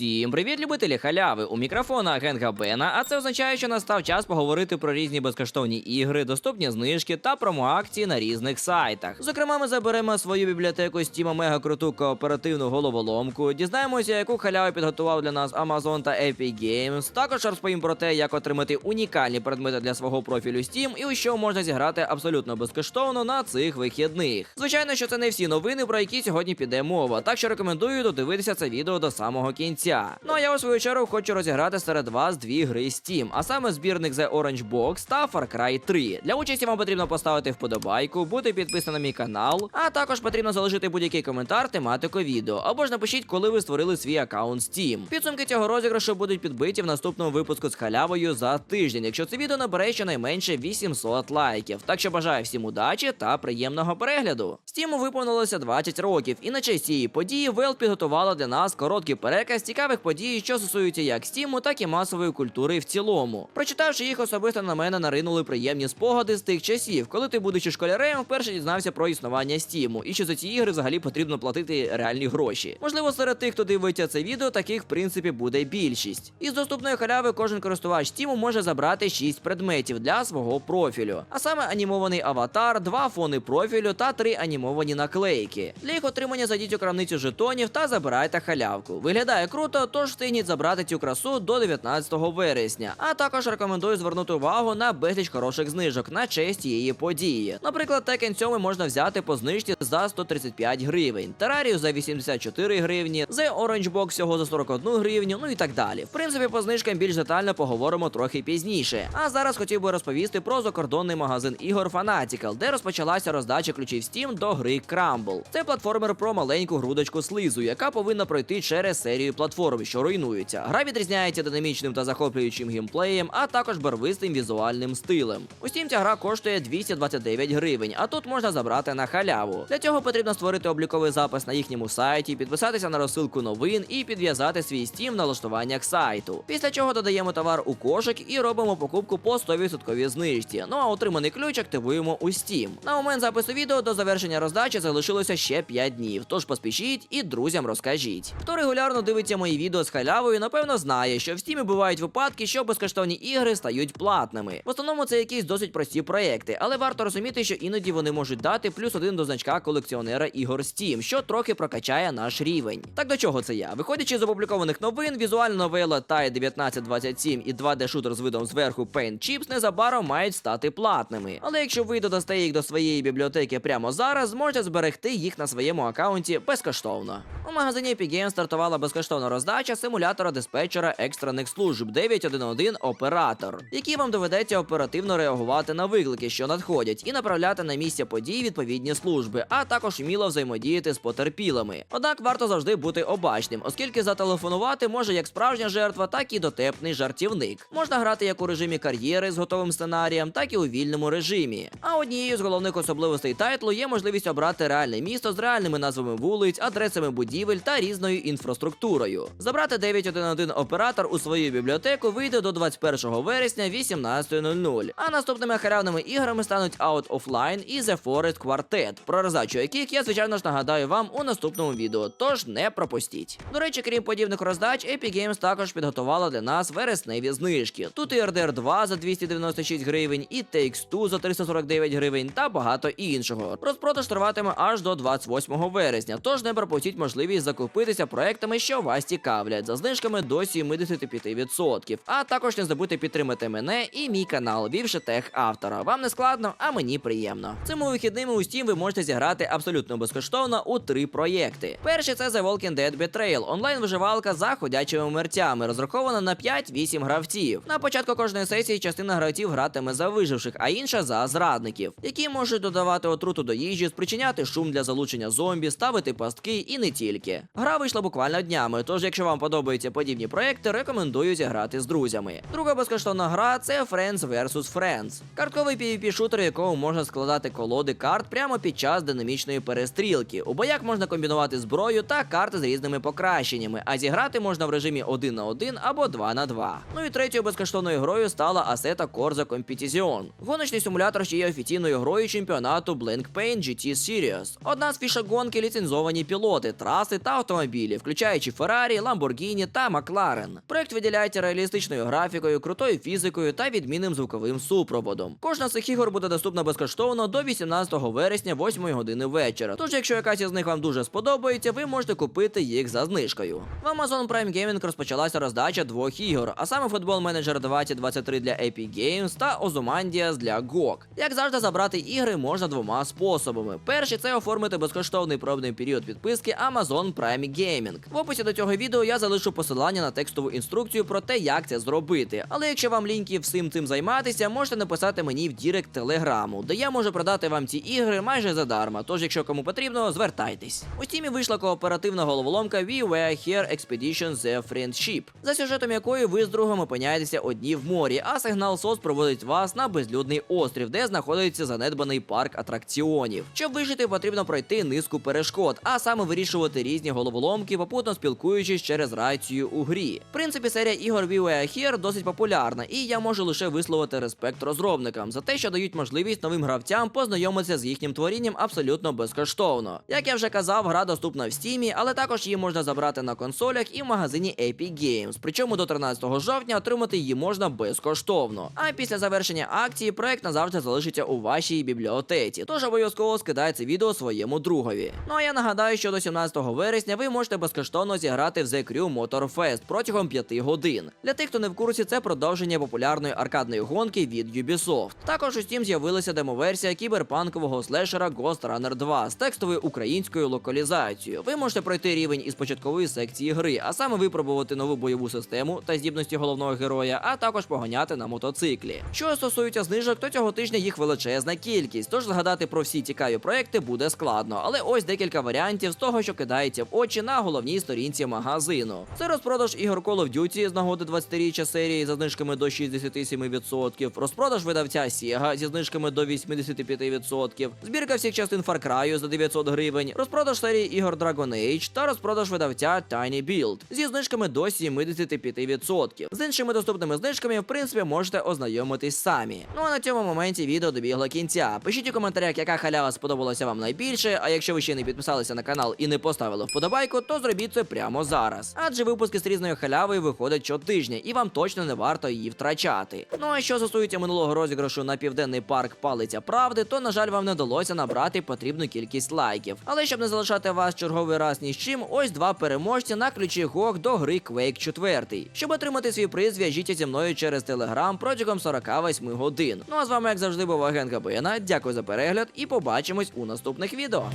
Усім привіт, любителі халяви! У мікрофона Генга Бена, а це означає, що настав час поговорити про різні безкоштовні ігри, доступні знижки та промоакції на різних сайтах. Зокрема, ми заберемо свою бібліотеку Steam мега круту кооперативну головоломку, дізнаємося, яку халяву підготував для нас Amazon та Epic Games. Також розповім про те, як отримати унікальні предмети для свого профілю Steam і у що можна зіграти абсолютно безкоштовно на цих вихідних. Звичайно, що це не всі новини, про які сьогодні піде мова, так що рекомендую додивитися це відео до самого кінця. Ну а я у свою чергу хочу розіграти серед вас дві гри Steam, а саме збірник The Orange Box та Far Cry 3. Для участі вам потрібно поставити вподобайку, бути підписаним на мій канал, а також потрібно залишити будь-який коментар, тематику відео, або ж напишіть, коли ви створили свій аккаунт Steam. Підсумки цього розіграшу будуть підбиті в наступному випуску з халявою за тиждень, якщо це відео набере щонайменше 800 лайків. Так що бажаю всім удачі та приємного перегляду. Steam виповнилося 20 років, і на честь цієї події Valve підготувала для нас короткий переказ цікавих подій, що стосуються як Steam, так і масової культури в цілому. Прочитавши їх, особисто на мене наринули приємні спогади з тих часів, коли ти, будучи школярем, вперше дізнався про існування Steam, і що за ці ігри взагалі потрібно платити реальні гроші. Можливо, серед тих, хто дивиться це відео, таких в принципі буде більшість. Із доступної халяви кожен користувач Steam може забрати 6 предметів для свого профілю, а саме анімований аватар, два фони профілю та три анімовані наклейки. Для їх отримання зайдіть у крамницю жетонів та забирайте халявку. Виглядає круто, тож встигніть забрати цю красу до 19 вересня. А також рекомендую звернути увагу на безліч хороших знижок на честь цієї події. Наприклад, Tekken 7 можна взяти по знижці за 135 гривень, Terraria за 84 гривні, The Orange Box всього за 41 гривню, ну і так далі. В принципі, по знижкам більш детально поговоримо трохи пізніше. А зараз хотів би розповісти про закордонний магазин ігор Fanatical, де розпочалася роздача ключів Steam до гри Crumble. Це платформер про маленьку грудочку слизу, яка повинна пройти через серію платформ, що руйнуються. Гра відрізняється динамічним та захоплюючим геймплеєм, а також барвистим візуальним стилем. У Steam ця гра коштує 229 гривень, а тут можна забрати на халяву. Для цього потрібно створити обліковий запис на їхньому сайті, підписатися на розсилку новин і підв'язати свій Steam в налаштуваннях сайту. Після чого додаємо товар у кошик і робимо покупку по 100% знижці. Ну а отриманий ключ активуємо у Steam. На момент запису відео до завершення роздачі залишилося ще 5 днів. Тож поспішіть і друзям розкажіть. Хто регулярно дивиться мої відео з халявою, напевно знає, що в Steam бувають випадки, що безкоштовні ігри стають платними. В основному це якісь досить прості проекти, але варто розуміти, що іноді вони можуть дати плюс один до значка колекціонера ігор Steam, що трохи прокачає наш рівень. Так до чого це я? Виходячи з опублікованих новин, візуальна новела TIE 1927 і 2D шутер з видом зверху Paint Chips незабаром мають стати платними. Але якщо ви додасте їх до своєї бібліотеки прямо зараз, зможете зберегти їх на своєму аккаунті безкоштовно. У магазині Epic Games стартувала безкоштовна роздача симулятора диспетчера екстрених служб 911 оператор, який вам доведеться оперативно реагувати на виклики, що надходять, і направляти на місця подій відповідні служби, а також вміло взаємодіяти з потерпілими. Однак варто завжди бути обачним, оскільки зателефонувати може як справжня жертва, так і дотепний жартівник. Можна грати як у режимі кар'єри з готовим сценарієм, так і у вільному режимі. А однією з головних особливостей тайтлу є можливість обрати реальне місто з реальними назвами вулиць, адресами будівель та різною інфраструктурою. Забрати 911 оператор у свою бібліотеку вийде до 21 вересня 18.00. А наступними халявними іграми стануть Out of Line і The Forest Quartet, про роздачу яких я звичайно ж нагадаю вам у наступному відео, тож не пропустіть. До речі, крім подібних роздач, Epic Games також підготувала для нас вересневі знижки. Тут і RDR 2 за 296 гривень, і Takes Two за 349 гривень та багато іншого. Розпродаж триватиме аж до 28 вересня, тож не пропустіть можливість закупитися проектами, що вас цікавлять, за знижками до 75%. А також не забудьте підтримати мене і мій канал, вівши тех автора. Вам не складно, а мені приємно. Цими вихідними у Steam ви можете зіграти абсолютно безкоштовно у три проєкти. Перший це The Walking Dead Betrayal, онлайн-виживалка за ходячими мертями, розрахована на 5-8 гравців. На початку кожної сесії частина гравців гратиме за виживших, а інша за зрадників, які можуть додавати отруту до їжі, спричиняти шум для залучення зомбі, ставити пастки і не тільки. Гра вийшла буквально днями, тож якщо вам подобаються подібні проекти, рекомендую зіграти з друзями. Друга безкоштовна гра це Friends vs. Friends. Картковий PvP шутер, у якому можна складати колоди карт прямо під час динамічної перестрілки. У боях можна комбінувати зброю та карти з різними покращеннями, а зіграти можна в режимі 1 на 1 або 2 на 2. Ну і третьою безкоштовною грою стала Assetto Corsa Competition. Гоночний симулятор ще є офіційною грою чемпіонату Blank Pain GT Series. Одна з фішок гонки ліцензовані пілоти, траси та автомобілі, включаючи Ferrari, Ferrari, Lamborghini та McLaren. Проект виділяється реалістичною графікою, крутою фізикою та відмінним звуковим супроводом. Кожна з цих ігор буде доступна безкоштовно до 18 вересня 8 години вечора. Тож, якщо якась із них вам дуже сподобається, ви можете купити їх за знижкою. В Amazon Prime Gaming розпочалася роздача двох ігор, а саме Football Manager 2023 для Epic Games та Ozymandias для GOG. Як завжди, забрати ігри можна двома способами. Перший це оформити безкоштовний пробний період підписки Amazon Prime Gaming. В описі до цього відео я залишу посилання на текстову інструкцію про те, як це зробити. Але якщо вам ліньки всім цим займатися, можете написати мені в Дірект Телеграму, де я можу продати вам ці ігри майже задарма. Тож, якщо кому потрібно, звертайтесь. У стімі вийшла кооперативна головоломка We Were Here Expedition The Friendship, за сюжетом якої ви з другом опиняєтеся одні в морі, а сигнал СОС проводить вас на безлюдний острів, де знаходиться занедбаний парк атракціонів. Щоб вижити, потрібно пройти низку перешкод, а саме вирішувати різні головоломки, попутно спілкуючись через рацію у грі. В принципі, серія ігор We Were Here досить популярна, і я можу лише висловити респект розробникам за те, що дають можливість новим гравцям познайомитися з їхнім творінням абсолютно безкоштовно. Як я вже казав, гра доступна в стімі, але також її можна забрати на консолях і в магазині Epic Games. Причому до 13 жовтня отримати її можна безкоштовно. А після завершення акції проект назавжди залишиться у вашій бібліотеці. Тож обов'язково скидайте відео своєму другові. Ну а я нагадаю, що до 17 вересня ви можете безкоштовно зіграти в The Crew Motor Fest протягом 5 годин. Для тих, хто не в курсі, це продовження популярної аркадної гонки від Ubisoft. Також у Steam з'явилася демоверсія кіберпанкового слешера Ghost Runner 2 з текстовою українською локалізацією. Ви можете пройти рівень із початкової секції гри, а саме випробувати нову бойову систему та здібності головного героя, а також поганяти на мотоциклі. Що стосується знижок, то цього тижня їх величезна кількість. Тож згадати про всі цікаві проекти буде складно. Але ось декілька варіантів з того, що кидається в очі на головній сторінці магазину. Це розпродаж ігор Call of Duty з нагоди 20-річчя серії за знижками до 67%, розпродаж видавця Sega зі знижками до 85%, збірка всіх частин Far Cry за 900 гривень, розпродаж серії ігор Dragon Age та розпродаж видавця Tiny Build зі знижками до 75%. З іншими доступними знижками, в принципі, можете ознайомитись самі. Ну а на цьому моменті відео добігло кінця. Пишіть у коментарях, яка халява сподобалася вам найбільше. А якщо ви ще не підписалися на канал і не поставили вподобайку, то зробіть це прямо зараз. Адже випуски з різною халявою виходять щотижня, і вам точно не варто її втрачати. Ну а що стосується минулого розіграшу на південний парк Палиця Правди, то на жаль вам не вдалося набрати потрібну кількість лайків. Але щоб не залишати вас черговий раз ні з чим, ось два переможці на ключі GOG до гри Quake 4. Щоб отримати свій приз, зв'яжіться зі мною через телеграм протягом 48 годин. Ну а з вами, як завжди, був агент Габена. Дякую за перегляд і побачимось у наступних відео.